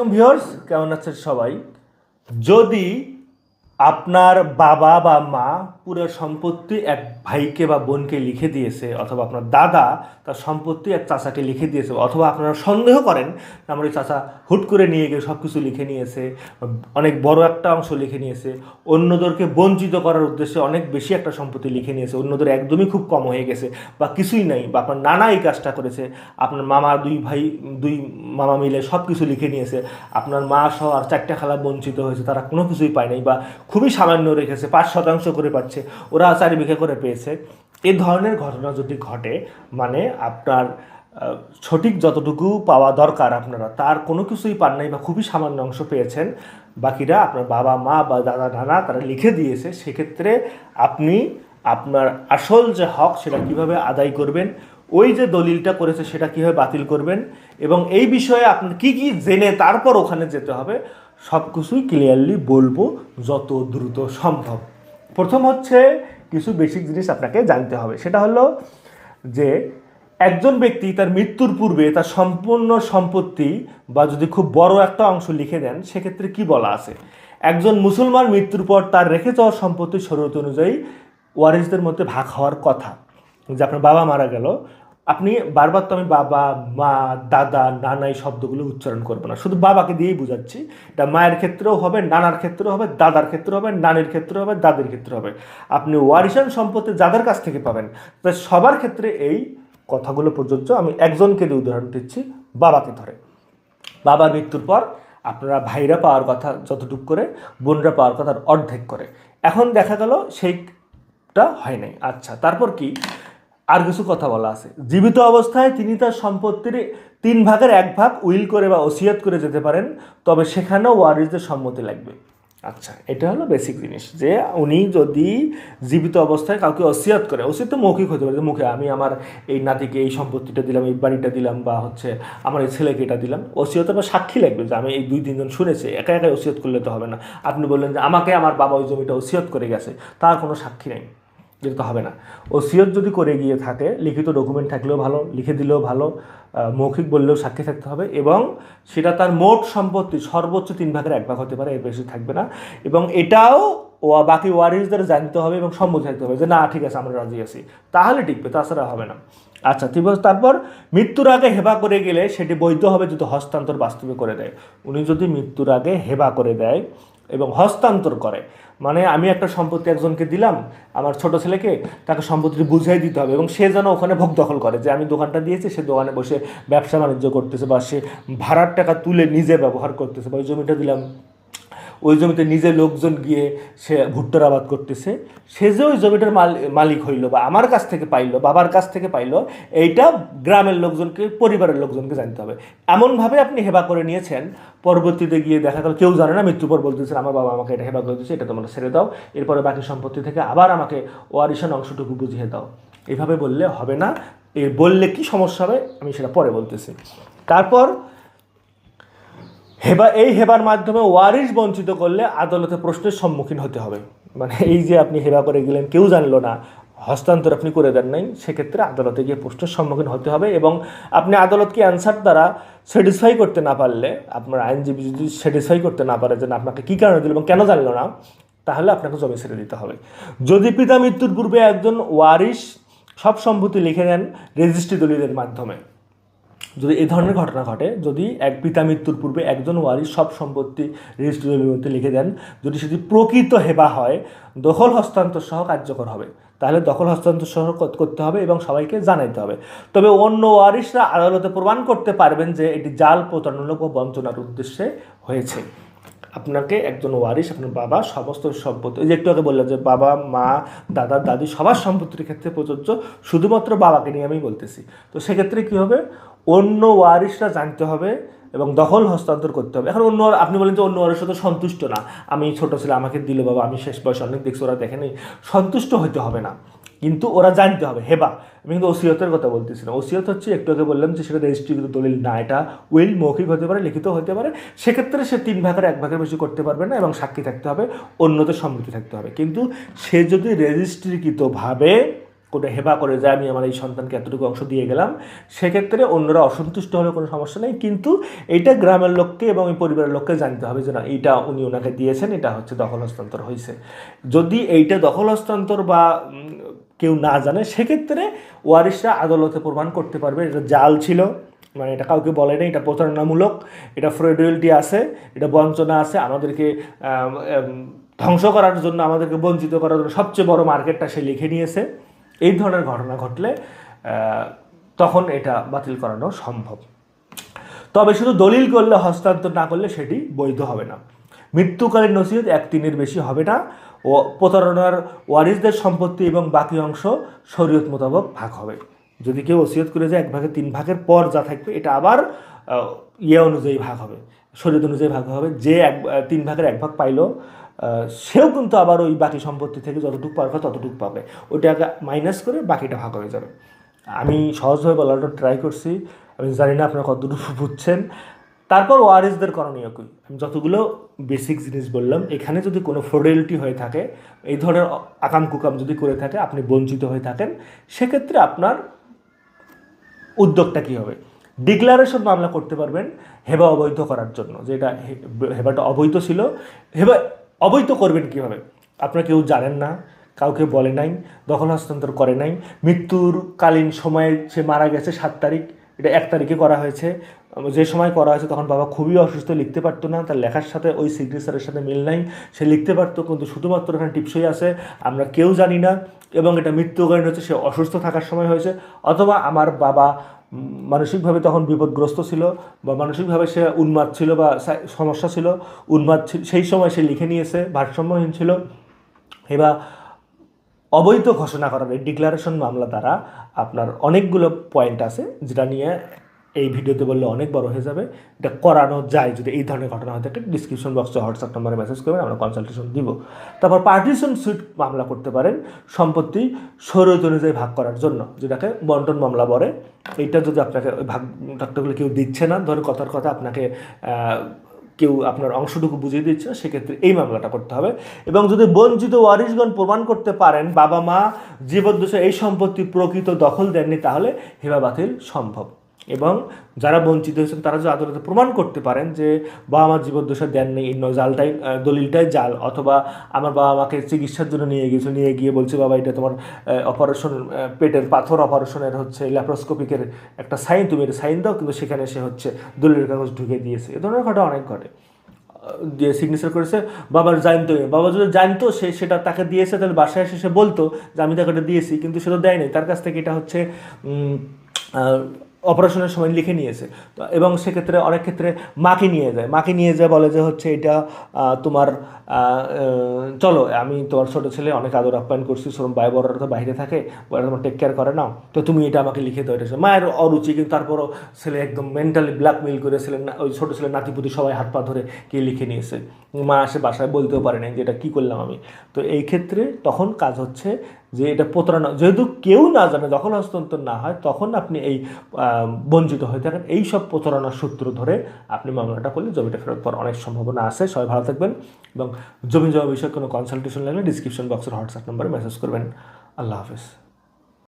আলাইকুম ভিউয়ার্স কেমন আছেন সবাই? যদি আপনার বাবা বা মা পুরো সম্পত্তি এক ভাইকে বা বোনকে লিখে দিয়েছে, অথবা আপনার দাদা তার সম্পত্তি এক চাচাকে লিখে দিয়েছে, অথবা আপনারা সন্দেহ করেন আমার ওই চাচা হুট করে নিয়ে গিয়ে সব কিছু লিখে নিয়েছে, অনেক বড় একটা অংশ লিখে নিয়েছে, অন্যদেরকে বঞ্চিত করার উদ্দেশ্যে অনেক বেশি একটা সম্পত্তি লিখে নিয়েছে, অন্যদের একদমই খুব কম হয়ে গেছে, বা কিছুই নাই, বা আপনার নানা এই কাজটা করেছে, আপনার মামা দুই ভাই, দুই মামা মিলে সব কিছু লিখে নিয়েছে, আপনার মা সহ আর চারটা খালা বঞ্চিত হয়েছে, তারা কোনো কিছুই পায় নাই, বা খুবই সামান্য রেখেছে, পাঁচ শতাংশ করে পাচ্ছে। ওরা চারি বিঘা করে পেয়েছে। এই ধরনের ঘটনা যদি ঘটে মানে আপনার সঠিক যতটুকু পাওয়া দরকার আপনারা, তার কোনো কিছুই পান নাই বা খুবই সামান্য অংশ পেয়েছেন, বাকিরা আপনার বাবা, মা বা দাদা, নানা তারা লিখে দিয়েছে, সেক্ষেত্রে আপনি আপনার আসল যে হক সেটা কীভাবে আদায় করবেন, ওই যে দলিলটা করেছে সেটা কীভাবে বাতিল করবেন, এবং এই বিষয়ে আপনার কি কি জেনে তারপর ওখানে যেতে হবে সব কিছুই ক্লিয়ারলি বলব যত দ্রুত সম্ভব। প্রথম হচ্ছে কিছু বেসিক জিনিস আপনাকে জানতে হবে। সেটা হলো যে একজন ব্যক্তি তার মৃত্যুর পূর্বে তার সম্পূর্ণ সম্পত্তি বা যদি খুব বড় একটা অংশ লিখে দেন, সেক্ষেত্রে কি বলা আছে? একজন মুসলমান মৃত্যুর পর তার রেখে যাওয়া সম্পত্তি শরীয়ত অনুযায়ী ওয়ারিসদের মধ্যে ভাগ হওয়ার কথা। যে আপনার বাবা মারা গেল আপনি বারবার তো আমি বাবা, মা, দাদা নানা এই শব্দগুলো উচ্চারণ করব না। শুধু বাবাকে দিয়েই বুঝাচ্ছি এটা মায়ের ক্ষেত্রেও হবে, নানার ক্ষেত্রেও হবে, দাদার ক্ষেত্রে হবে, নানির ক্ষেত্রে হবে, দাদির ক্ষেত্রে হবে। আপনি ওয়ারিসান সম্পত্তি যাদের কাছ থেকে পাবেন তাই সবার ক্ষেত্রে এই কথাগুলো প্রযোজ্য আমি একজনকে দিয়ে উদাহরণ দিচ্ছি, বাবাকে ধরে। বাবার মৃত্যুর পর আপনারা ভাইরা পাওয়ার কথা যতটুকু করে, বোনরা পাওয়ার কথা অর্ধেক করে। এখন দেখা গেল সেইটা হয় নাই। আচ্ছা তারপর কি? আর কিছু কথা বলা আছে। জীবিত অবস্থায় তিনি তার সম্পত্তির তিন ভাগের এক ভাগ উইল করে বা ওসিয়াত করে যেতে পারেন, তবে সেখানেও ওয়ারিসদের সম্মতি লাগবে। আচ্ছা এটা হলো বেসিক জিনিস যে উনি যদি জীবিত অবস্থায় কাউকে অসিয়াত করে, ওসিয়াত তো মৌখিক হতে পারে মুখে আমি আমার এই নাতিকে এই সম্পত্তিটা দিলাম, এই বাড়িটা দিলাম, বা হচ্ছে আমার এই ছেলেকে এটা দিলাম ওসিয়ত বা সাক্ষী লাগবে যে আমি এই দুই তিনজন শুনেছি, একা একা ওসিয়ত করলে তো হবে না। আপনি বললেন যে আমাকে আমার বাবা ওই জমিটা ওসিয়ত করে গেছে, তার কোনো সাক্ষী নেই। যেটা হবে না। ও সিওর যদি করে গিয়ে থাকে, লিখিত ডকুমেন্ট থাকলেও ভালো, লিখে দিলেও ভালো মৌখিক বললেও সাক্ষী থাকতে হবে এবং সেটা তার মোট সম্পত্তি সর্বোচ্চ তিন ভাগের এক ভাগ হতে পারে, এর বেশি থাকবে না। এবং এটাও ও বাকি ওয়ারিসদের জানতে হবে এবং সম্মতি থাকতে হবে যে, না, ঠিক আছে, আমরা রাজি আছি। তাহলে টিকবে, তাছাড়া হবে না। আচ্ছা তারপর মৃত্যুর আগে হেবা করে গেলে সেটি বৈধ হবে যদি হস্তান্তর বাস্তবে করে দেয়। উনি যদি মৃত্যুর আগে হেবা করে দেয় এবং হস্তান্তর করে। মানে আমি একটা সম্পত্তি একজনকে দিলাম, আমার ছোট ছেলেকে তাকে সম্পত্তিটি বুঝাই দিতে হবে এবং সে যেন ওখানে ভোগ দখল করে যে আমি দোকানটা দিয়েছি, সে দোকানে বসে ব্যবসা বাণিজ্য করতেছে বা সে ভাড়ার টাকা তুলে নিজে ব্যবহার করতেছে বা ওই জমিটা দিলাম। ওই জমিতে নিজে লোকজন গিয়ে সে ভুট্টার আবাদ করতেছে। সে যে ওই জমিটার মাল, মালিক হইল বা আমার কাছ থেকে পাইলো, বাবার কাছ থেকে পাইলো, এইটা গ্রামের লোকজনকে, পরিবারের লোকজনকে জানতে হবে। এমনভাবে আপনি হেবা করে নিয়েছেন পরবর্তীতে গিয়ে দেখা গেল, কেউ জানে না, মৃত্যুর পর বলতেছেন আমার বাবা আমাকে এটা হেবা করে এটা তোমরা ছেড়ে দাও। এরপরে বাকি সম্পত্তি থেকে আবার আমাকে ওয়ারিশন অংশটুকু বুঝিয়ে দাও। এভাবে বললে হবে না। এ বললে কি সমস্যা হবে, আমি সেটা পরে বলতেছি। তারপর হেবা, এই হেবার মাধ্যমে ওয়ারিশ বঞ্চিত করলে আদালতে প্রশ্নের সম্মুখীন হতে হবে। মানে এই যে আপনি হেবা করে গেলেন, কেউ জানলো না হস্তান্তর আপনি করে দেন নাই, সেক্ষেত্রে আদালতে গিয়ে প্রশ্নের সম্মুখীন হতে হবে এবং আপনি আদালতকে অ্যান্সার দ্বারা স্যাটিসফাই করতে না পারলে, আপনার আইনজীবী যদি স্যাটিসফাই করতে না পারে যে আপনাকে কী কারণে দিল এবং কেন জানল না, তাহলে আপনাকে জমি ছেড়ে দিতে হবে। যদি পিতা মৃত্যুর পূর্বে একজন ওয়ারিশ সব সম্পত্তি লিখে দেন রেজিস্ট্রি দলিলের মাধ্যমে যদি এই ধরনের ঘটনা ঘটে, যদি এক পিতা মৃত্যুর পূর্বে একজন ওয়ারিশ সব সম্পত্তি রেজিস্ট্রি দলিলতে লিখে দেন, যদি সেটি প্রকৃত হেবা হয়, দখল হস্তান্তর সহ কার্যকর হবে। তাহলে দখল হস্তান্তর সহ করতে হবে এবং সবাইকে জানাইতে হবে। তবে অন্য ওয়ারিশরা আদালতে প্রমাণ করতে পারবেন যে এটি জাল প্রতারণামূলক ও বঞ্চনার উদ্দেশ্যে হয়েছে। আপনাকে একজন ওয়ারিশ, আপনার বাবা সমস্ত সম্পত্তি যে একটু আগে বললাম যে বাবা, মা, দাদা, দাদি সবার সম্পত্তির ক্ষেত্রে প্রযোজ্য, শুধুমাত্র বাবাকে নিয়ে আমি বলতেছি। তো সেক্ষেত্রে কী হবে? অন্য ওয়ারিশরা জানতে হবে এবং দখল হস্তান্তর করতে হবে। এখন অন্য আপনি বলেন যে অন্য ওয়ারিশরা তো সন্তুষ্ট না। আমি ছোট ছেলে, আমাকে দিল বাবা, আমি শেষ বয়সে অনেক দেখছি, ওরা দেখেনি। সন্তুষ্ট হতে হবে না। কিন্তু ওরা জানতে হবে, হেবা। আমি কিন্তু ওসিয়তের কথা বলতেছি না। ওসিয়ত হচ্ছে একটু আগে বললাম যে সেটা রেজিস্ট্রিকৃত দলিল না, এটা উইল মৌখিক হতে পারে, লিখিত হতে পারে। সেক্ষেত্রে সে তিন ভাগের এক ভাগের বেশি করতে পারবে না এবং সাক্ষী থাকতে হবে, অন্যদের সম্মতি থাকতে হবে। কিন্তু সে যদি রেজিস্ট্রিকৃতভাবে কোনো হেবা করে যে আমি আমার এই সন্তানকে এতটুকু অংশ দিয়ে গেলাম সেক্ষেত্রে অন্যরা অসন্তুষ্ট হলে কোনো সমস্যা নেই। কিন্তু এইটা গ্রামের লোককে এবং এই পরিবারের লোককে জানতে হবে যে না এইটা উনি ওনাকে দিয়েছেন এটা হচ্ছে দখল হস্তান্তর হয়েছে। যদি এইটা দখল হস্তান্তর বা কেউ না জানে সেক্ষেত্রে ওয়ারিশরা আদালতে প্রমাণ করতে পারবে এটা জাল ছিল। মানে এটা কাউকে বলে নেই এটা প্রতারণামূলক এটা ফ্রডুয়ালিটি আছে এটা বঞ্চনা আছে আমাদেরকে আম, আম, ধ্বংস করার জন্য আমাদেরকে বঞ্চিত করার জন্য সবচেয়ে বড় মার্কেটটা সে লিখে নিয়েছে। এই ধরনের ঘটনা ঘটলে তখন এটা বাতিল করানো সম্ভব। তবে শুধু দলিল করলে, হস্তান্তর না করলে সেটি বৈধ হবে না। মৃত্যুকালীন নসিহত এক তিনের বেশি হবে না ও প্রতারণার ওয়ারিসদের সম্পত্তি এবং বাকি অংশ শরীয়ত মোতাবেক ভাগ হবে। যদি কেউ ওসিয়ত করে যায়, এক ভাগে তিন ভাগের পর যা থাকবে, এটা আবার ইয়ে অনুযায়ী ভাগ হবে। শরীয়ত অনুযায়ী ভাগ হবে। যে এক, তিন ভাগের এক ভাগ পাইলো সেও কিন্তু আবার ওই বাকি সম্পত্তি থেকে যতটুকু পারবে ততটুকু পাবে। ওইটাকে মাইনাস করে বাকিটা ভাগ হয়ে যাবে। আমি সহজভাবে বলাটা ট্রাই করছি। আমি জানি না আপনারা কতটুকু বুঝছেন। তারপর ওয়ারিসদের করণীয় কী? আমি যতগুলো বেসিক জিনিস বললাম, এখানে যদি কোনো ফ্রোডেলিটি হয়ে থাকে, এই ধরনের আকাম কুকাম যদি করে থাকে, আপনি বঞ্চিত হয়ে থাকেন, সেক্ষেত্রে আপনার উদ্যোগটা কী হবে? ডিক্লারেশন মামলা করতে পারবেন হেবা অবৈধ করার জন্য, যেটা হে- হেবাটা অবৈধ ছিল। হেবা অবৈধ করবেন কীভাবে? আপনারা কেউ জানেন না, কাউকে বলে নাই, দখল হস্তান্তর করে নাই, মৃত্যুর কালীন সময়ে সে মারা গেছে সাত তারিখ, এটা এক তারিখে করা হয়েছে। যে সময় করা হয়েছে তখন বাবা খুবই অসুস্থ, লিখতে পারতো না, তার লেখার সাথে ওই সিগনেচারের সাথে মিল নাই, সে লিখতে পারতো কিন্তু শুধুমাত্র এখানে টিপসই আছে, আমরা কেউ জানি না, এবং এটা মৃত্যুকালীন হচ্ছে সে অসুস্থ থাকার সময় হয়েছে, অথবা আমার বাবা মানসিকভাবে তখন বিপদগ্রস্ত ছিল বা মানসিকভাবে সে উন্মাদ ছিল বা সমস্যা ছিল, উন্মাদ সেই সময় সে লিখে নিয়েছে, ভারসাম্যহীন ছিল। এবার অবৈধ ঘোষণা করার এই ডিক্লারেশন মামলা দ্বারা আপনার অনেকগুলো পয়েন্ট আছে যেটা নিয়ে এই ভিডিওতে বললে অনেক বড় হয়ে যাবে। এটা করানো যায়, যদি এই ধরনের ঘটনা হয়ে থাকে ডিসক্রিপশন বক্সে হোয়াটসঅ্যাপ নাম্বারে মেসেজ করবেন আমরা কনসালটেশন দিব। তারপর পার্টিশন সুইট মামলা করতে পারেন সম্পত্তি শরীয়ত অনুযায়ী ভাগ করার জন্য, যেটাকে বন্টন মামলা বলে। এইটা যদি আপনাকে ভাগ টাকটাগুলো কেউ দিচ্ছে না, ধরুন কথার কথা আপনাকে কেউ আপনার অংশটুকু বুঝিয়ে দিচ্ছে না, সেক্ষেত্রে এই মামলাটা করতে হবে। এবং যদি বঞ্চিত ওয়ারিশগণ প্রমাণ করতে পারেন, বাবা মা জীবদ্দশা এই সম্পত্তি প্রকৃত দখল দেননি, তাহলে হেবা বাতিল সম্ভব। এবং যারা বঞ্চিত হয়েছেন, তারা যদি আদালতে প্রমাণ করতে পারেন যে বাবা আমার জীবদ্দশা দেননি এই ন- জালটাই দলিলটাই জাল, অথবা আমার বাবা আমাকে চিকিৎসার জন্য নিয়ে গিয়েছিল নিয়ে গিয়ে বলছে, বাবা, এটা তোমার অপারেশন পেটের পাথর অপারেশনের হচ্ছে ল্যাপ্রোস্কোপিকের একটা সাইন তুমি এটা সাইন দাও, কিন্তু সেখানে সে হচ্ছে দলিলের কাগজ ঢুকে দিয়েছে। এ ধরনের ঘটনা অনেক ঘটে। দিয়ে সিগনেচার করেছে, বাবার জানতো বাবা যদি জানতো, সে সেটা তাকে দিয়েছে, তাহলে বাসায় এসে সে বলতো যে, আমি তাকে এটা দিয়েছি, কিন্তু সে তো দেয়নি। তার কাছ থেকে এটা হচ্ছে অপারেশনের সময় লিখে নিয়েছে। তো এবং সেক্ষেত্রে অনেক ক্ষেত্রে মাকে নিয়ে যায়। মাকে নিয়ে যায় বলে যে হচ্ছে এটা তোমার চলো, আমি তোমার ছোটো ছেলে, অনেক আদর আপ্যায়ন করছি, সেরকম ভাই বড়রা তো বাইরে থাকে, ওরা তোমার টেক কেয়ার করে না তো তুমি এটা আমাকে লিখে দাও, এটা মায়ের অরুচি, কিন্তু তারপরও ছেলে একদম মেন্টালি ব্ল্যাকমেল করে ছেলে ওই ছোটো ছেলে নাতিপুতি সবাই হাত পা ধরে কে লিখে নিয়েছে। মা আসে বাসায় বলতেও পারে না যে এটা কী করলাম আমি। তো এই ক্ষেত্রে তখন কাজ হচ্ছে যে এটা প্রতারণা, যেহেতু কেউ না জানে, যখন হস্তান্তর না হয়, তখন আপনি এই বঞ্চিত হয়ে থাকেন। এই সব প্রতারণার সূত্র ধরে আপনি মামলাটা করলে জমিটা ফেরত পাওয়ার অনেক সম্ভাবনা আছে। সবাই ভালো থাকবেন এবং জমি জমা বিষয়ে কোনো কনসালটেশন লাগলে ডিসক্রিপশন বক্সের হোয়াটসঅ্যাপ নম্বরে মেসেজ করবেন। আল্লাহ হাফেজ।